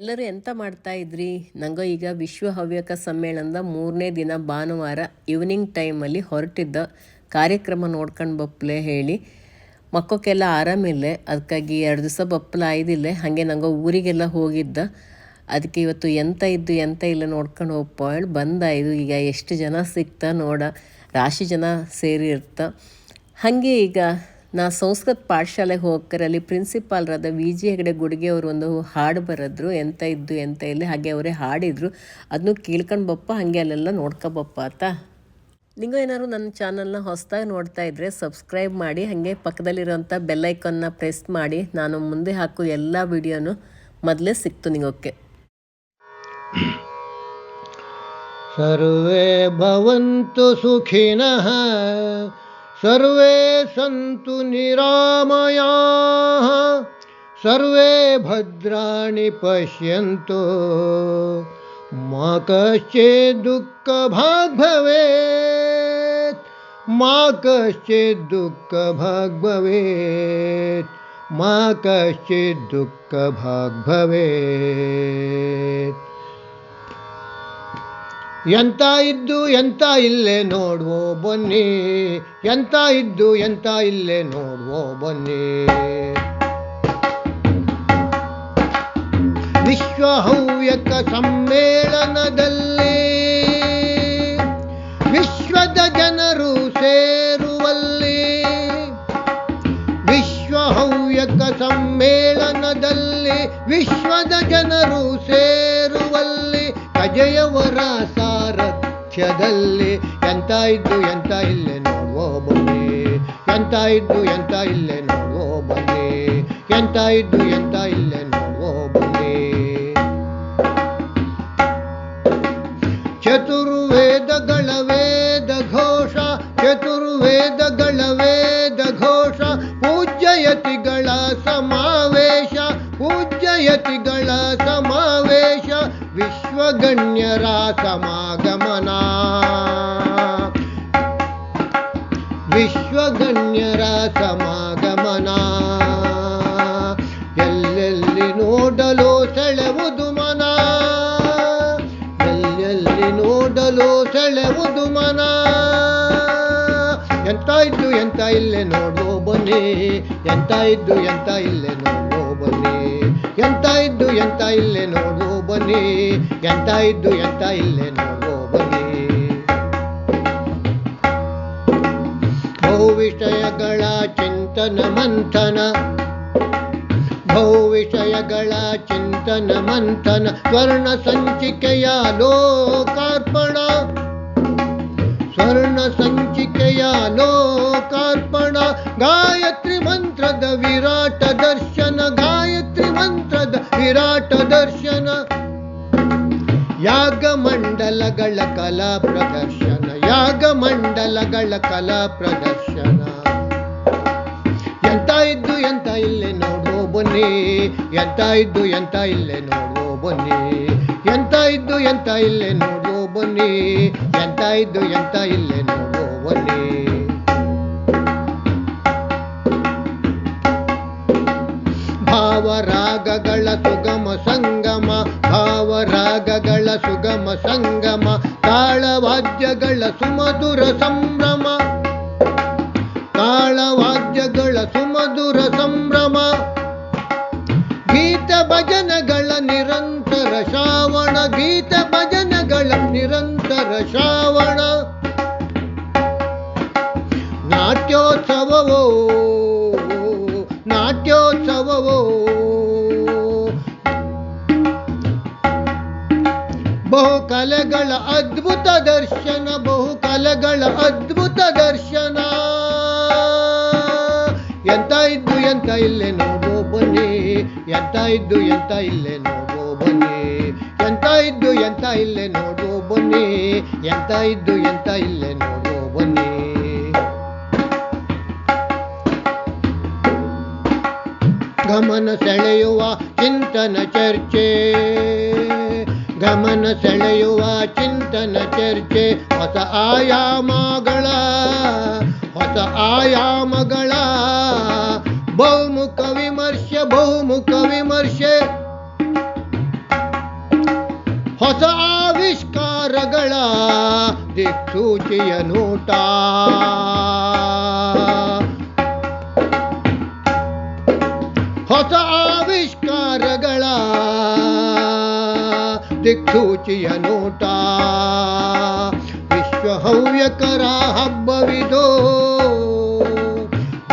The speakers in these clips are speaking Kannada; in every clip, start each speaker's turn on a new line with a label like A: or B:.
A: ಎಲ್ಲರೂ ಎಂತ ಮಾಡ್ತಾ ಇದ್ರಿ? ನಂಗೆ ಈಗ ವಿಶ್ವ ಹವ್ಯಕ ಸಮ್ಮೇಳನದ ಮೂರನೇ ದಿನ ಭಾನುವಾರ ಈವ್ನಿಂಗ್ ಟೈಮಲ್ಲಿ ಹೊರಟಿದ್ದ ಕಾರ್ಯಕ್ರಮ ನೋಡ್ಕೊಂಡು ಬಪ್ಪಲೆ ಹೇಳಿ. ಮಕ್ಕಕ್ಕೆಲ್ಲ ಆರಾಮಿಲ್ಲ ಅದಕ್ಕಾಗಿ ಎರಡು ದಿವಸ ಬಪ್ಪಲ ಆಯ್ದಿಲ್ಲ, ಹಾಗೆ ನಂಗೆ ಊರಿಗೆಲ್ಲ ಹೋಗಿದ್ದ. ಅದಕ್ಕೆ ಇವತ್ತು ಎಂತ ಇದ್ದು ಎಂತ ಇಲ್ಲ ನೋಡ್ಕೊಂಡು ಹೋಗಪ್ಪ ಹೇಳಿ ಬಂದಾಯ್ದು. ಈಗ ಎಷ್ಟು ಜನ ಸಿಕ್ತ ನೋಡ, ರಾಶಿ ಜನ ಸೇರಿರ್ತ ಹಾಗೆ ಈಗ ನಾ ಸಂಸ್ಕೃತ ಪಾಠಶಾಲೆಗೆ ಹೋಗ್ಕರಲ್ಲಿ ಪ್ರಿನ್ಸಿಪಾಲ್ರಾದ ವಿ ಜಿ ಹೆಗಡೆ ಗುಡುಗೆಯವರು ಒಂದು ಹಾಡು ಬರೆದ್ರು, ಎಂತ ಇದ್ದು ಎಂತ ಇಲ್ಲಿ, ಹಾಗೆ ಅವರೇ ಹಾಡಿದರು. ಅದನ್ನು ಕೇಳ್ಕೊಂಡು ಬಪ್ಪ, ಹಾಗೆ ಅಲ್ಲೆಲ್ಲ ನೋಡ್ಕೊಬಪ್ಪ ಆತ. ನಿಂಗು ಏನಾದ್ರು ನನ್ನ ಚಾನಲ್ನ ಹೊಸದಾಗಿ ನೋಡ್ತಾ ಇದ್ದರೆ ಸಬ್ಸ್ಕ್ರೈಬ್ ಮಾಡಿ, ಹಾಗೆ ಪಕ್ಕದಲ್ಲಿರುವಂಥ ಬೆಲ್ಲೈಕನ್ನ ಪ್ರೆಸ್ ಮಾಡಿ. ನಾನು ಮುಂದೆ ಹಾಕೋ ಎಲ್ಲ ವಿಡಿಯೋನು ಮೊದಲೇ ಸಿಕ್ತು ನಿಂಗೆ
B: ಸರ್ವೇ ಭವಂತು ಸುಖಿನಃ सर्वे सन्तु निरामयाः, सर्वे भद्राणि पश्यन्तु। मा कश्चित् दुःखभाग् भवेत् मा कश्चित् दुःखभाग् भवेत् मा कश्चित् दुःखभाग् भवेत् ಎಂತ ಇದ್ದು ಎಂತ ಇಲ್ಲೇ ನೋಡುವೋ ಬನ್ನಿ. ಎಂತ ಇದ್ದು ಎಂತ ಇಲ್ಲೇ ನೋಡುವೋ ಬನ್ನಿ. ವಿಶ್ವ ಹವ್ಯಕ ಸಮ್ಮೇಳನದಲ್ಲಿ ವಿಶ್ವದ ಜನರು ಸೇರುವಲ್ಲಿ ವಿಶ್ವ ಹವ್ಯಕ ಸಮ್ಮೇಳನದಲ್ಲಿ ವಿಶ್ವದ ಜನರು ಸೇರುವಲ್ಲಿ ಅಜಯವರ ಸಾರಥ್ಯದಲ್ಲಿ ಎಂತ ಇದ್ದು ಎಂತ ಇಲ್ಲೇ ನೋಡುವ ಬನ್ನಿ ಎಂತ ಇದ್ದು ಎಂತ ಇಲ್ಲೇ ನೋಡುವ ಬನ್ನಿ ಎಂತ ಇದ್ದು ಎಂತ ಇಲ್ಲೇ ನೋಡುವ ಬನ್ನಿ ಚತುರ್ವೇದಗಳ ವೇದ ಘೋಷ, ಚತುರ್ವೇದಗಳ ವೇದ ವಿಶ್ವಗಣ್ಯರ ಸಮಾಗಮನ. ವಿಶ್ವಗಣ್ಯರ ಸಮಾಗಮನ. ಎಲ್ಲೆಲ್ಲಿ ನೋಡಲು ಸೆಳೆವುದು ಮನ. ಎಲ್ಲೆಲ್ಲಿ ನೋಡಲು ಸೆಳೆವುದು ಮನ. ಎಂತ ಇದ್ದು ಎಂತ ಇಲ್ಲೇ ನೋಡೋ ಬನ್ನಿ. ಎಂತ ಇದ್ದು ಎಂತ ಇಲ್ಲೇ ನೋಡೋ ಬನ್ನಿ. ಎಂತ ಇದ್ದು ಎಂತ ಇಲ್ಲೇ ನೋಡೋ ಬನ್ನಿ. ಎಂತ ಇದ್ದು ಎಂತ ಇಲ್ಲೇ ನೋಡೋ ಬನ್ನಿ. ಬಹುವಿಷಯಗಳ ಚಿಂತನ ಮಂಥನ. ಬಹುವಿಷಯಗಳ ಚಿಂತನ ಮಂಥನ. ಸ್ವರ್ಣ ಸಂಚಿಕೆಯ ಲೋಕಾರ್ಪಣ. ಸ್ವರ್ಣ ಸಂಚಿಕೆಯ ಲೋಕಾರ್ಪಣ. ಗಾಯತ್ರಿ ಮಂತ್ರದ ವಿರಾಟ ದರ್ಶನ. ವಿರಾಟ ದರ್ಶನ. ಯಾಗ ಮಂಡಲಗಳ ಕಲಾ ಪ್ರದರ್ಶನ. ಯಾಗ ಮಂಡಲಗಳ ಕಲಾ ಪ್ರದರ್ಶನ. ಎಂತ ಇದ್ದು ಎಂತ ಇಲ್ಲೇ ನೋಡೋ ಬನ್ನಿ. ಎಂತ ಇದ್ದು ಎಂತ ಇಲ್ಲೇ ನೋಡೋ ಬನ್ನಿ. ಎಂತ ಇದ್ದು ಎಂತ ಇಲ್ಲೇ ನೋಡೋ ಬನ್ನಿ. ಎಂತ ಇದ್ದು ಎಂತ ಇಲ್ಲೇ ನೋಡೋ ಭಾವರಾಗಗಳ ಸುಗಮ ಸಂಗಮ ಭಾವರಾಗಗಳ ಸುಗಮ ಸಂಗಮ ತಾಳವಾದ್ಯಗಳ ಸುಮಧುರ ಸಂಭ್ರಮ. ತಾಳವಾದ್ಯಗಳ ಸುಮಧುರ ಸಂಭ್ರಮ. ಬಹು ಕಲೆಗಳ ಅದ್ಭುತ ದರ್ಶನ ಬಹು ಕಲೆಗಳ ಅದ್ಭುತ ದರ್ಶನ. ಎಂತ ಇದ್ದು ಎಂತ ಇಲ್ಲೇ ನೋಡೋ ಬನ್ನಿ, ಎಂತ ಇದ್ದು ಎಂತ ಇಲ್ಲೇ ನೋಡೋ ಬನ್ನಿ. ಎಂತ ಇದ್ದು ಎಂತ ಇಲ್ಲೇ ನೋಡೋ ಬನ್ನಿ, ಎಂತ ಇದ್ದು ಎಂತ ಇಲ್ಲೇ ನೋಡೋ ಬನ್ನಿ. ಗಮನ ಸೆಳೆಯುವ ಚಿಂತನ ಚರ್ಚೆ. ಗಮನ ಸೆಳೆಯುವ ಚಿಂತನ ಚರ್ಚೆ ಹೊಸ ಆಯಾಮಗಳ ಹೊಸ ಆಯಾಮಗಳ. ಬಹುಮುಖ ವಿಮರ್ಶೆ ಬಹುಮುಖ ವಿಮರ್ಶೆ. ಹೊಸ ಆವಿಷ್ಕಾರಗಳ ದಿಕ್ಸೂಚಿಯ ನೋಟ. ದಿಕ್ಸೂಚಿಯ ನೋಟ. ವಿಶ್ವ ಹವ್ಯಕರ ಹಬ್ಬವಿದೋ.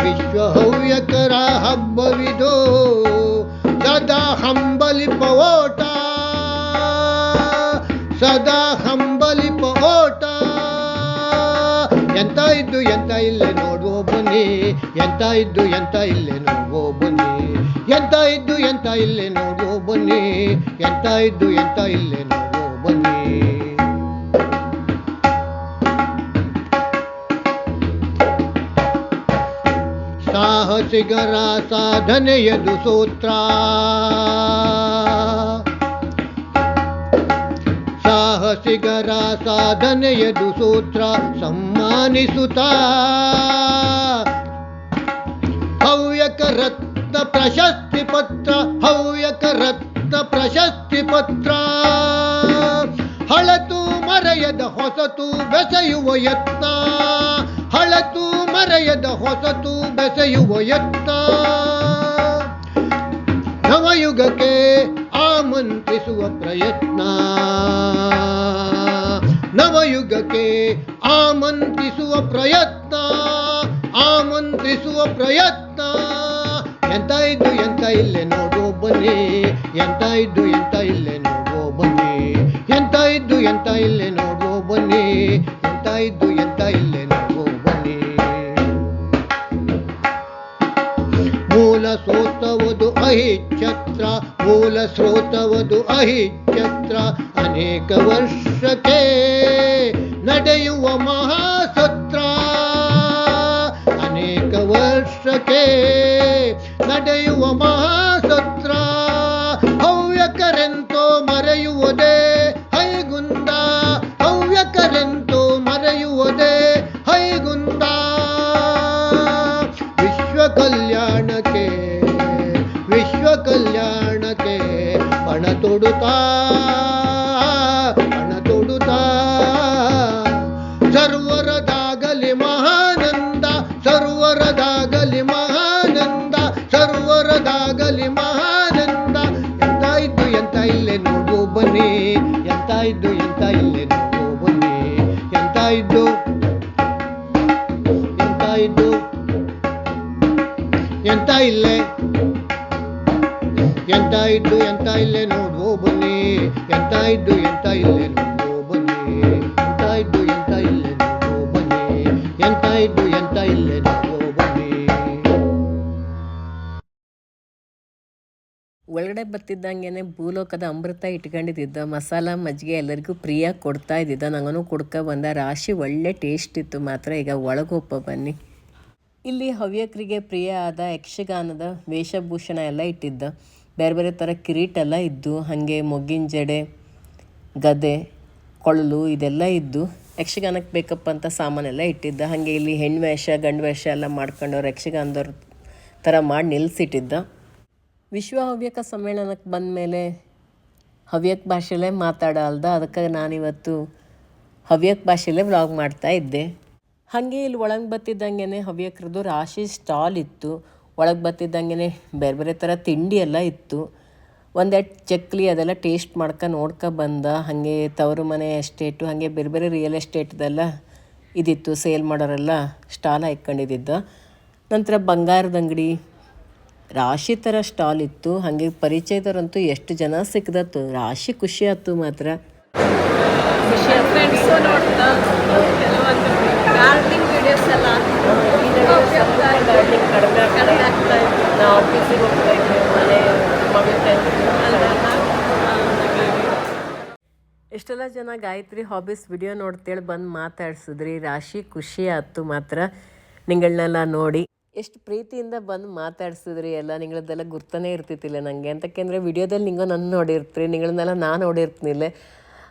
B: ವಿಶ್ವ ಹವ್ಯಕರ ಹಬ್ಬವಿದೋ. ಸದಾ ಹಂಬಲಿ ಪವೋಟ ಸದಾ ಹಂಬಲಿ ಪವೋಟ ಎಂತ ಇದ್ದು ಎಂತ ಇಲ್ಲೇ ನೋಡುವ ಬನ್ನಿ. ಎಂತ ಇದ್ದು ಎಂತ ಇಲ್ಲೇ ನೋಡುವ ಬನ್ನಿ. ಎಂತ ಇದ್ದು ಎಂತ ಇಲ್ಲೇ ನೋಡೋ ಬನ್ನಿ. ಎಂತ ಇದ್ದು ಎಂತ ಇಲ್ಲೇ ನೋಡೋ ಬನ್ನಿ. ಸಾಹಸಿಗರ ಸಾಧನೆಯದು ಸೂತ್ರ. ಸಾಹಸಿಗರ ಸಾಧನೆಯದು ಸೂತ್ರ ಸಮ್ಮಾನಿಸುತ್ತ. ಹವ್ಯಕ ಪ್ರಶಸ್ತಿ ಪತ್ರ, ಹವ್ಯಕ ರತ್ನ ಪ್ರಶಸ್ತಿ ಪತ್ರ. ಹಳತು ಮರೆಯದ ಹೊಸತು ಬೆಸೆಯುವ ಯತ್ನ. ಹಳತು ಮರೆಯದ ಹೊಸತು ಬೆಸೆಯುವ ಯತ್ನ. ನವಯುಗಕ್ಕೆ ಆಮಂತ್ರಿಸುವ ಪ್ರಯತ್ನ. ನವಯುಗಕ್ಕೆ ಆಮಂತ್ರಿಸುವ ಪ್ರಯತ್ನ. ಆಮಂತ್ರಿಸುವ ಪ್ರಯತ್ನ. ಎಂತ ಇದ್ದು ಎಂತ ಇಲ್ಲೇ ನೋಡೋ ಬನ್ನಿ. ಎಂತ ಇದ್ದು ಎಂತ ಇಲ್ಲೇ ನೋಡೋ ಬನ್ನಿ. ಎಂತ ಇದ್ದು ಎಂತ ಇಲ್ಲೇ ನೋಡೋ ಬನ್ನಿ. ಎಂತ ಇದ್ದು ಎಂತ ಇಲ್ಲೇ ನೋಡೋ ಬನ್ನಿ. ಮೂಲ ಸೋತವದು ಅಹಿ ಛತ್ರ ಮೂಲ ಸ್ರೋತವದು ಛತ್ರ ಅನೇಕ ವರ್ಷಕ್ಕೆ ನಡೆಯುವ ಮಹಾಸತ್ರ ಮರೆಯುವುದೇ? ಹೈಗುಂದ ಹವ್ಯಕರೆಂತು ಮರೆಯುವುದೇ? ಹೈಗುಂದ ವಿಶ್ವ ಕಲ್ಯಾಣಕ್ಕೆ ವಿಶ್ವ ಕಲ್ಯಾಣಕ್ಕೆ ಪಣ ತೊಡುತ್ತಾ ಪಣ ತೊಡುತ್ತಾ. ಸರ್ವರದಾಗಲಿ ಮಹಾನಂದ ಸರ್ವರದಾಗಲಿ ಮಹಾನಂದ, ಸರ್ವರದಾಗಲಿ ಇದ್ದು ಎಂತ ಇಲ್ಲೇ
A: ಒಳಗಡೆ ಬರ್ತಿದ್ದಂಗೆ ಭೂಲೋಕದ ಅಮೃತ ಇಟ್ಕೊಂಡಿದ್ದ ಮಸಾಲ ಮಜ್ಜಿಗೆ ಎಲ್ಲರಿಗೂ ಪ್ರಿಯ ಕೊಡ್ತಾ ಇದ್ದಿದ್ದ ನಂಗೂ ಕುಡ್ಕ ಬಂದ ರಾಶಿ ಒಳ್ಳೆ ಟೇಸ್ಟ್ ಇತ್ತು ಮಾತ್ರ. ಈಗ ಒಳಗೊಪ್ಪ ಬನ್ನಿ. ಇಲ್ಲಿ ಹವ್ಯಕರಿಗೆ ಪ್ರಿಯ ಆದ ಯಕ್ಷಗಾನದ ವೇಷಭೂಷಣ ಎಲ್ಲ ಇಟ್ಟಿದ್ದ. ಬೇರೆ ಬೇರೆ ಥರ ಕಿರೀಟ ಎಲ್ಲ ಇದ್ದು, ಹಾಗೆ ಮೊಗ್ಗಿನ ಜಡೆ, ಗದೆ, ಕೊಳಲು ಇದೆಲ್ಲ ಇದ್ದು ಯಕ್ಷಗಾನಕ್ಕೆ ಬೇಕಪ್ಪ ಅಂತ ಸಾಮಾನೆಲ್ಲ ಇಟ್ಟಿದ್ದ. ಹಾಗೆ ಇಲ್ಲಿ ಹೆಣ್ಣು ವೇಷ, ಗಂಡು ವೇಷ ಎಲ್ಲ ಮಾಡ್ಕೊಂಡವ್ರು ಯಕ್ಷಗಾನದವ್ರ ಥರ ಮಾಡಿ ನಿಲ್ಲಿಸಿಟ್ಟಿದ್ದ ವಿಶ್ವ ಹವ್ಯಕ ಸಮ್ಮೇಳನಕ್ಕೆ ಬಂದ ಮೇಲೆ ಹವ್ಯಕ ಭಾಷೆಯಲ್ಲೇ ಮಾತಾಡಲ್ದ ಅದಕ್ಕೆ ನಾನಿವತ್ತು ಹವ್ಯಕ ಭಾಷೆಯಲ್ಲೇ ವ್ಲಾಗ್ ಮಾಡ್ತಾ ಇದ್ದೆ. ಹಾಗೆ ಇಲ್ಲಿ ಒಳಗೆ ಬತ್ತಿದ್ದಂಗೆ ಹವ್ಯಕರದ್ದು ರಾಶಿ ಸ್ಟಾಲ್ ಇತ್ತು. ಒಳಗೆ ಬತ್ತಿದ್ದಂಗೆ ಬೇರೆ ಬೇರೆ ಥರ ತಿಂಡಿ ಎಲ್ಲ ಇತ್ತು. ಒಂದೆರಡು ಚಕ್ಲಿ ಅದೆಲ್ಲ ಟೇಸ್ಟ್ ಮಾಡ್ಕ ನೋಡ್ಕ ಬಂದ. ಹಾಗೆ ತವರು ಮನೆ ಎಸ್ಟೇಟು, ಹಾಗೆ ಬೇರೆ ಬೇರೆ ರಿಯಲ್ ಎಸ್ಟೇಟ್ದೆಲ್ಲ ಇದಿತ್ತು ಸೇಲ್ ಮಾಡೋರೆಲ್ಲ ಸ್ಟಾಲ್ ಹಾಕ್ಕೊಂಡಿದ್ದ ನಂತರ ಬಂಗಾರದ ಅಂಗಡಿ, ರಾಶಿ ಥರ ಸ್ಟಾಲ್ ಇತ್ತು. ಹಾಗೆ ಪರಿಚಯದವರಂತೂ ಎಷ್ಟು ಜನ ಸಿಕ್ಕದತ್ತು ರಾಶಿ ಖುಷಿ ಆಯ್ತು ಮಾತ್ರ. ಆಫೀಸಿಗೆ ಹೋಗ್ತಾ ಇದ್ವಿ ಮನೆ ಮಗಳ ಎಷ್ಟೆಲ್ಲ ಜನ ಗಾಯತ್ರಿ ಹಾಬೀಸ್ ವಿಡಿಯೋ ನೋಡ್ತೇಳಿ ಬಂದು ಮಾತಾಡ್ಸಿದ್ರಿ. ರಾಶಿ, ಖುಷಿ ಆಯ್ತು ಮಾತ್ರ. ನಿಗಳನ್ನೆಲ್ಲ ನೋಡಿ ಎಷ್ಟು ಪ್ರೀತಿಯಿಂದ ಬಂದು ಮಾತಾಡ್ಸಿದ್ರಿ. ಎಲ್ಲ ನಿಗಳದ್ದೆಲ್ಲ ಗುರ್ತಾನೆ ಇರ್ತಿತ್ತಿಲ್ಲ ನನಗೆ ಅಂತಕ್ಕೆಂದರೆ ವಿಡಿಯೋದಲ್ಲಿ ನಿಂಗೋ ನನ್ನ ನೋಡಿರ್ತೀರಿ ನಿಗಳನ್ನೆಲ್ಲ ನಾನು ನೋಡಿರ್ತೀನಿಲ್ಲ.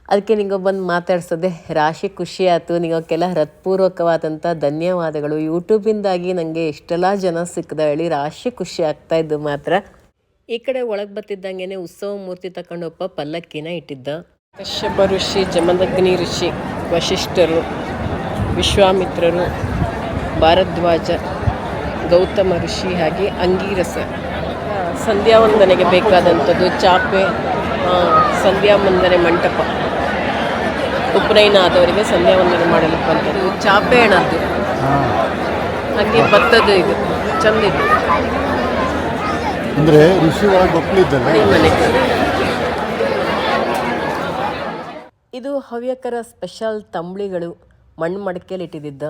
A: ಅದಕ್ಕೆ ನಿಂಗೋ ಬಂದು ಮಾತಾಡ್ಸೋದೆ ರಾಶಿ, ಖುಷಿ ಆಯ್ತು. ನಿಗೋಕ್ಕೆಲ್ಲ ಹೃತ್ಪೂರ್ವಕವಾದಂಥ ಧನ್ಯವಾದಗಳು. ಯೂಟ್ಯೂಬಿಂದಾಗಿ ನನಗೆ ಎಷ್ಟೆಲ್ಲ ಜನ ಸಿಕ್ಕದ ಹೇಳಿ ರಾಶಿ, ಖುಷಿ ಆಗ್ತಾಯಿದ್ದು ಮಾತ್ರ. ಈ ಕಡೆ ಒಳಗೆ ಬತ್ತಿದ್ದಂಗೆನೆ ಉತ್ಸವ ಮೂರ್ತಿ ತಕೊಂಡೊಬ್ಬ ಪಲ್ಲಕ್ಕಿನ ಇಟ್ಟಿದ್ದ. ಕಶ್ಯಪ ಋಷಿ ಜಮದಗ್ನಿ ಋಷಿ ವಶಿಷ್ಠರು ವಿಶ್ವಾಮಿತ್ರರು ಭಾರದ್ವಾಜ ಗೌತಮ ಋಷಿ ಹಾಗೆ ಅಂಗೀರಸ. ಸಂಧ್ಯಾ ವಂದನೆಗೆ ಬೇಕಾದಂಥದ್ದು ಚಾಪೆ ಸಂಧ್ಯಾ ವಂದನೆ ಮಂಟಪ. ಉಪನಯನ ಆದವರಿಗೆ ಸಂಧ್ಯಾ ವಂದನೆ ಮಾಡಲು ಬಂದದ್ದು. ಚಾಪೆ ಹಣದ್ದು ಹಾಗೆ ಭತ್ತದ ಇದು. ಚಂದಿದ್ದು ಇದು
C: ಅಂದ್ರೆ ಋಷಿ ಒಳಗೆ ಒಪ್ಲಿದ್ದಲ್ಲ
A: ಇದು ಹವ್ಯಕರ ಸ್ಪೆಷಲ್ ತಂಬಳಿಗಳು ಮಣ್ಣು ಮಡಕೆಯಲ್ಲಿ ಇಟ್ಟಿದ್ದ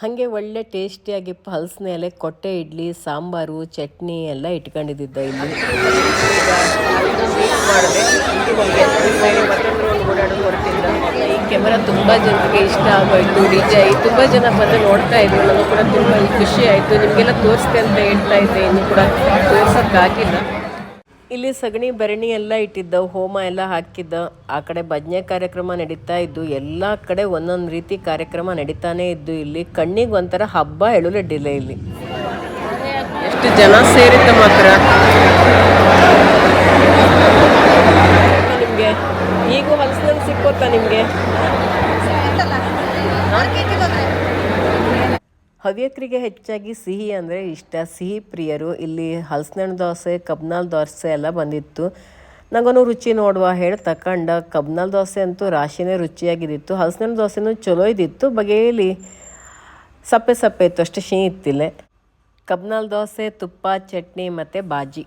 A: ಹಾಗೆ ಒಳ್ಳೆ ಟೇಸ್ಟಿಯಾಗಿ ಹಲಸಿನ ಕೊಟ್ಟೆ ಇಡ್ಲಿ, ಸಾಂಬಾರು, ಚಟ್ನಿ ಎಲ್ಲ ಇಟ್ಕೊಂಡಿದ್ದ ಇಲ್ಲಿ. ಈ ಕ್ಯಾಮರಾ ತುಂಬ ಜನಕ್ಕೆ ಇಷ್ಟ ಆಗೋಯ್ತು. ನಿಜ ತುಂಬ ಜನ ಬಂದು ನೋಡ್ತಾ ಇದ್ರು. ನನಗೂ ಕೂಡ ತುಂಬ ಖುಷಿ ಆಯಿತು. ನಿಮಗೆಲ್ಲ ತೋರಿಸ್ತೆ ಅಂತ ಹೇಳ್ತಾ ಇದ್ದೆ. ಇನ್ನು ಕೂಡ ತೋರ್ಸೋಕ್ಕಾಗಿಲ್ಲ. ಇಲ್ಲಿ ಸಗಣಿ ಬೆರಣಿ ಎಲ್ಲ ಇಟ್ಟಿದ್ದ ಹೋಮ ಎಲ್ಲ ಹಾಕಿದ್ದ ಆ ಕಡೆ ಭಜನೆ ಕಾರ್ಯಕ್ರಮ ನಡೀತಾ ಇದ್ದು ಎಲ್ಲ ಕಡೆ ಒಂದೊಂದು ರೀತಿ ಕಾರ್ಯಕ್ರಮ ನಡೀತಾನೆ ಇದ್ದು ಇಲ್ಲಿ ಕಣ್ಣಿಗೆ ಒಂಥರ ಹಬ್ಬ ಎಳುಲಡ್ಡಿಲ್ಲ ಇಲ್ಲಿ. ಎಷ್ಟು ಜನ ಸೇರಿದ್ದ ಮಾತ್ರ? ನಿಮಗೆ? ಈಗ ಹಲಸಿನಲ್ಲಿ ಸಿಕ್ಕೋತಾ ನಿಮಗೆ? ಹವ್ಯಕರಿಗೆ ಹೆಚ್ಚಾಗಿ ಸಿಹಿ ಅಂದರೆ ಇಷ್ಟ. ಸಿಹಿ ಪ್ರಿಯರು ಇಲ್ಲಿ ಹಲಸಿನಣ್ಣು ದೋಸೆ, ಕಬ್ನಾಲ್ ದೋಸೆ ಎಲ್ಲ ಬಂದಿತ್ತು. ನನಗೂ ರುಚಿ ನೋಡುವ ಹೇಳಿ ತಕೊಂಡ ಕಬ್ನಾಲ್ ದೋಸೆ ಅಂತೂ ರಾಶಿನೇ ರುಚಿಯಾಗಿದ್ದಿತ್ತು ಹಲಸಿನಣ್ಣು ದೋಸೆನೂ ಚಲೋ ಇದ್ದಿತ್ತು ಬಗೆಯಲ್ಲಿ ಸಪ್ಪೆ ಸಪ್ಪೆ ಇತ್ತು. ಅಷ್ಟು ಸಿಹಿ ಇತ್ತಿಲ್ಲ. ಕಬ್ನಾಲ್ ದೋಸೆ, ತುಪ್ಪ, ಚಟ್ನಿ ಮತ್ತು ಬಾಜಿ.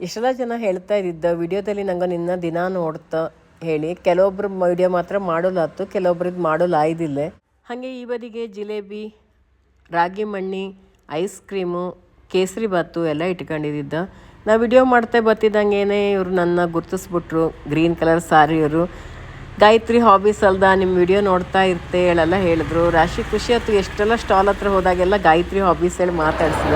A: ಎಷ್ಟೆಲ್ಲ ಜನ ಹೇಳ್ತಾ ಇದ್ದಿದ್ದ. ವಿಡಿಯೋದಲ್ಲಿ ನಂಗೆ ನಿನ್ನ ದಿನ ನೋಡ್ತಾ ಹೇಳಿ. ಕೆಲವೊಬ್ರು ವಿಡಿಯೋ ಮಾತ್ರ ಮಾಡೋಲಾತು ಕೆಲವೊಬ್ರದ್ದು ಮಾಡೋಲಾಯ್ದಿಲ್ಲ. ಹಾಗೆ ಈ ಜಿಲೇಬಿ ರಾಗಿ ಮಣ್ಣಿ ಐಸ್ ಕ್ರೀಮು ಕೇಸರಿ ಬಾತು ಎಲ್ಲ ಇಟ್ಕೊಂಡಿದ್ದ ನಾ ವಿಡಿಯೋ ಮಾಡ್ತಾ ಬತ್ತಿದ್ದಂಗೆನೆ ಇವರು ನನ್ನ ಗುರ್ತಿಸ್ಬಿಟ್ರು. ಗ್ರೀನ್ ಕಲರ್ ಸಾರಿಯವರು ಗಾಯತ್ರಿ ಹಾಬೀಸ್ ಅಲ್ದ? ನಿಮ್ಮ ವಿಡಿಯೋ ನೋಡ್ತಾ ಇರ್ತೆ ಹೇಳೆಲ್ಲ ಹೇಳಿದ್ರು. ರಾಶಿ ಖುಷಿ ಆಯ್ತು. ಎಷ್ಟೆಲ್ಲ ಸ್ಟಾಲ್ ಹತ್ರ ಹೋದಾಗೆಲ್ಲ ಗಾಯತ್ರಿ ಹಾಬೀಸ್ ಹೇಳಿ ಮಾತಾಡ್ಸಿದ.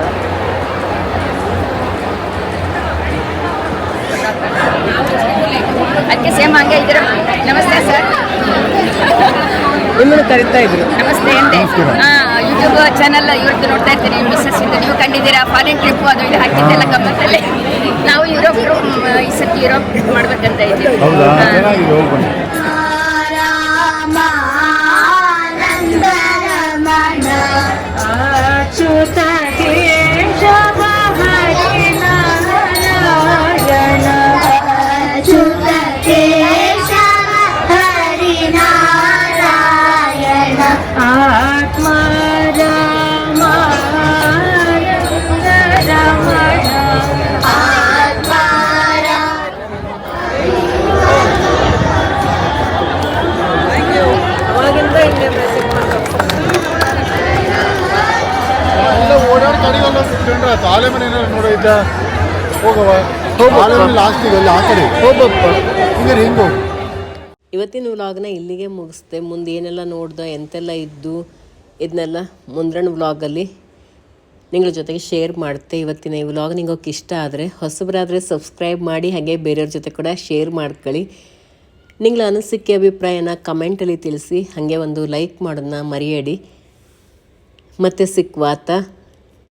D: ಸರ್.
A: ನಿಮ್ಮನ್ನು ಕರಿತಾ ಇದ್ರು.
D: ನಮಸ್ತೆ ಯೂಟ್ಯೂಬ್ ಚಾನಲ್ ಇವ್ರದ್ದು ನೋಡ್ತಾ ಇರ್ತೀನಿ. ಮಿಸ್ಸಸ್ ಇಂದ ನೀವು ಕಂಡಿದ್ದೀರಾ? ಫಾರಿನ್ ಟ್ರಿಪ್ ಅದು ಇದು ಹಾಕಿದ್ದೆಲ್ಲ ಗಮ್ಮತ್ತಲ್ಲಿ. ನಾವು ಯುರೋಪ್ ಈ ಸತಿ ಯುರೋಪ್ ಟ್ರಿಪ್ ಮಾಡ್ಬೇಕಂತ ಇದ್ದೀವಿ.
C: ಕುತ್ಕೊಂಡ್ರೆ ಆಯ್ತು ಆಲೆ ಮನೆ ಏನಾದ್ರು ನೋಡೋಯ್ತ ಹೋಗವ ಆಲೆ ಮನೆ ಲಾಸ್ಟಿಗೆ ಅಲ್ಲಿ ಆ ಕಡೆ. ಹೋಗ್ಬಪ್ಪ ಹಿಂಗೆ ಹಿಂಗೆ. ಹೋಗು
A: ಇವತ್ತಿನ ವ್ಲಾಗ್ನ ಇಲ್ಲಿಗೆ ಮುಗಿಸ್ದೆ. ಮುಂದೆ ಏನೆಲ್ಲ ನೋಡ್ದೆ, ಎಂತೆಲ್ಲ ಇದ್ದು ಇದನ್ನೆಲ್ಲ ಮುಂದ್ರಣ ವ್ಲಾಗಲ್ಲಿ ನಿಗಳ ಜೊತೆಗೆ ಶೇರ್ ಮಾಡ್ತೆ ಇವತ್ತಿನ ಈ ವ್ಲಾಗ್ ನಿಮಗೆ ಇಷ್ಟ ಆದರೆ, ಹೊಸಬರಾದರೆ ಸಬ್ಸ್ಕ್ರೈಬ್ ಮಾಡಿ, ಹಾಗೆ ಬೇರೆಯವ್ರ ಜೊತೆ ಕೂಡ ಶೇರ್ ಮಾಡ್ಕೊಳ್ಳಿ. ನಿಗಳ ಅನಿಸಿಕೆ, ಅಭಿಪ್ರಾಯನ ಕಮೆಂಟಲ್ಲಿ ತಿಳಿಸಿ, ಹಾಗೆ ಒಂದು ಲೈಕ್ ಮಾಡೋದನ್ನ ಮರೆಯಡಿ. ಮತ್ತೆ ಸಿಕ್ವಾತ.